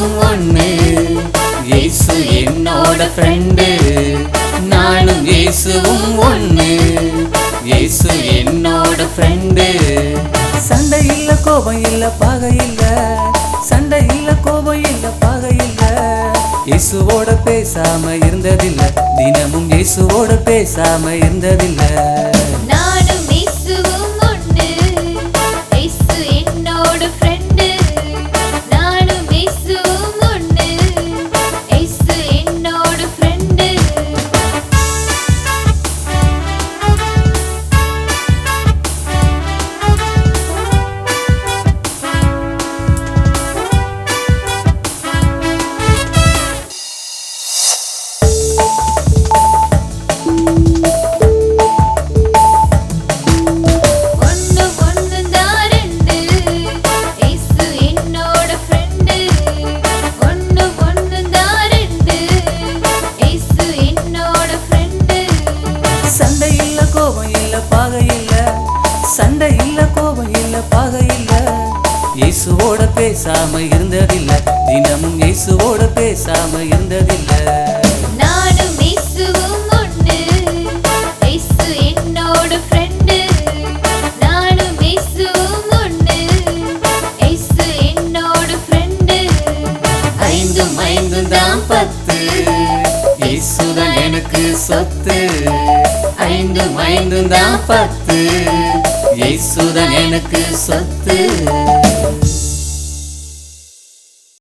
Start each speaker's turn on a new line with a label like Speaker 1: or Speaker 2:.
Speaker 1: ஒன்று இயேசு என்னோட ஃப்ரெண்டு நானும் இயேசுவும் ஒன்று இயேசு என்னோட ஃப்ரெண்டு சண்டை இல்ல கோபம் இல்ல பகை இல்ல. சண்டை இல்ல கோபம் இல்ல பகை இல்ல. இயேசுவோட பேசாம இருந்ததில்லை. தினமும் இயேசுவோட பேசாம இருந்ததில்லை. சண்டை இல்ல கோபம் இல்ல பாகை இல்ல. சண்டை இல்ல கோபம் இல்ல பாகை இல்ல. இயேசுவோட பேசாம இருந்ததில்ல. தினமும் இயேசுவோட பேசாம இருந்ததில்ல.
Speaker 2: நானும் இயேசுவும் ஒண்ணு. இயேசு என்னோட ஃப்ரெண்டு நானும் இயேசுவும் ஒண்ணு. இயேசு என்னோட ஃப்ரெண்டு
Speaker 1: ஐந்தும் ஐந்தும் தான் பத்து. இயேசுதான் எனக்கு சொத்து. ஐந்து தான் பத்து. இயேசுதான் எனக்கு சொத்து.